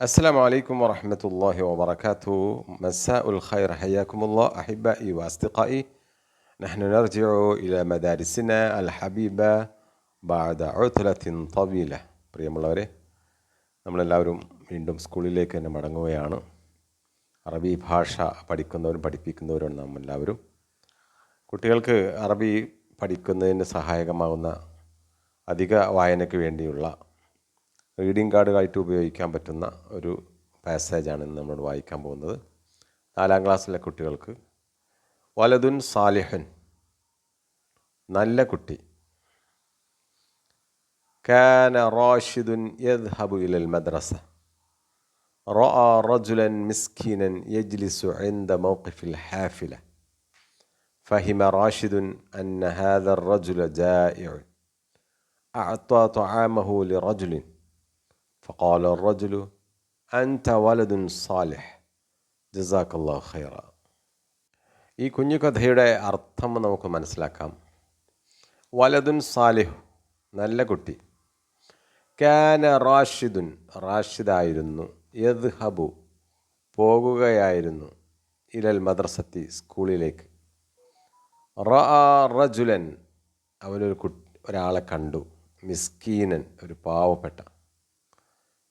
السلام عليكم ورحمة الله وبركاته مساء الخير حياكم الله أحبائي وأصدقائي نحن نرجع إلى مدارسنا الحبيبة بعد عطلة طويلة പ്രിയമുള്ളവരെ നമ്മളെല്ലാവരും വീണ്ടും സ്കൂളിലേക്ക് തന്നെ മടങ്ങുകയാണ് അറബി ഭാഷ പഠിക്കുന്നവരും പഠിപ്പിക്കുന്നവരും നാം എല്ലാവരും കുട്ടികൾക്ക് അറബി പഠിക്കുന്നതിന് സഹായകമാകുന്ന അധിക വായനയ്ക്ക് വേണ്ടിയുള്ള റീഡിംഗ് കാർഡുകളായിട്ട് ഉപയോഗിക്കാൻ പറ്റുന്ന ഒരു പാസേജാണ് ഇന്ന് നമ്മൾ വായിക്കാൻ പോകുന്നത് നാലാം ക്ലാസ്സിലെ കുട്ടികൾക്ക് വലതുൻ സാലിഹൻ നല്ല കുട്ടി كان راشد يذهب إلى المدرسة رأى رجلا مسكينا يجلس عند موقف الحافلة فهم راشد أن هذا الرجل جائع أعطى طعامه لرجل فقال الرجل أنت ولد صالح جزاك الله خيرا ഈ കുഞ്ഞു കഥയുടെ അർത്ഥം നമുക്ക് മനസ്സിലാക്കാം വലതുൻ സാലിഹ് നല്ല കുട്ടി കാന റാഷിദുൻ റാഷിദായിരുന്നു യദ്ഹബു പോകുകയായിരുന്നു ഇലൽ മദ്രസത്തി സ്കൂളിലേക്ക് റ റജുലൻ അവനൊരു കു ഒരാളെ കണ്ടു മിസ്കീനൻ ഒരു പാവപ്പെട്ട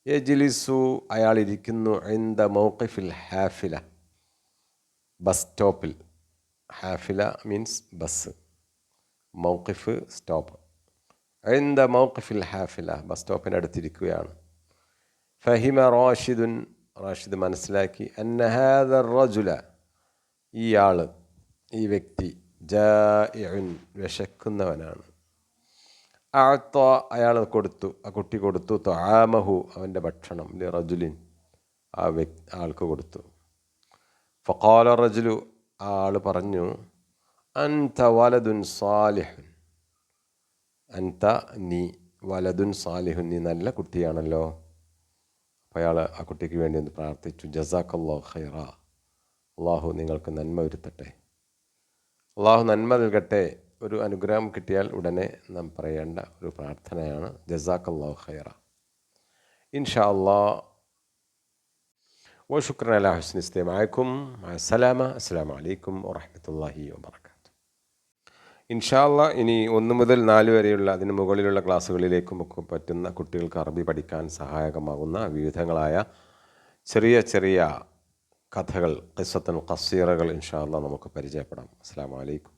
യജിലിസു അയാൾ ഇരിക്കുന്നു എന്ത മൗക്കിഫിൽ ഹാഫില. ബസ് സ്റ്റോപ്പിൽ. ഹാഫില മീൻസ് ബസ്. മൗക്കിഫ് സ്റ്റോപ്പ്. എന്ത മൗക്കിഫിൽ ഹാഫില. ബസ് സ്റ്റോപ്പിന്റെ അടുത്തിരിക്കുകയാണ്. ഫഹിമ റാഷിദുൻ. റാഷിദ് മനസ്സിലാക്കി. അന്നഹാദ റജുല. ഈ ആൾ ഈ വ്യക്തി ജൻ വിശക്കുന്നവനാണ്. ആത്ത അയാൾ കൊടുത്തു ആ കുട്ടി കൊടുത്തു താമഹു അവന്റെ ഭക്ഷണം റജുലിൻ ആ വ്യക്തി ആൾക്ക് കൊടുത്തു. ഫക്കാല റജുലു ആ ആൾ പറഞ്ഞു അൻത വലതുൻ സാലിഹുൻ. അൻത നീ വലതുൻ സാലിഹുൻ നീ നല്ല കുട്ടിയാണല്ലോ. അപ്പോൾ അയാൾ ആ കുട്ടിക്ക് വേണ്ടി ഒന്ന് പ്രാർത്ഥിച്ചു ജസാഖല്ലാഹു ഖൈറ. അള്ളാഹു നിങ്ങൾക്ക് നന്മ വരുത്തട്ടെ. അള്ളാഹു നന്മ നൽകട്ടെ. ഒരു അനുഗ്രഹം കിട്ടിയാൽ ഉടനെ നാം പറയേണ്ട ഒരു പ്രാർത്ഥനയാണ് ജസാഖല്ലാഹു ഖൈറ ഇൻഷാ അള്ളാ وشكرا على حسن استماعكم مع السلامة السلام عليكم ورحمة الله وبركاته ഇൻഷാല്ല ഇനി ഒന്ന് മുതൽ നാല് വരെയുള്ള അതിന് മുകളിലുള്ള ക്ലാസ്സുകളിലേക്കും ഒക്കെ പറ്റുന്ന കുട്ടികൾക്ക് അറബി പഠിക്കാൻ സഹായകമാകുന്ന വിവിധങ്ങളായ ചെറിയ ചെറിയ കഥകൾ ഖിസത്തൻ ഖസീറകൾ ഇൻഷാല്ല നമുക്ക് പരിചയപ്പെടാം അസ്സാം വലൈക്കും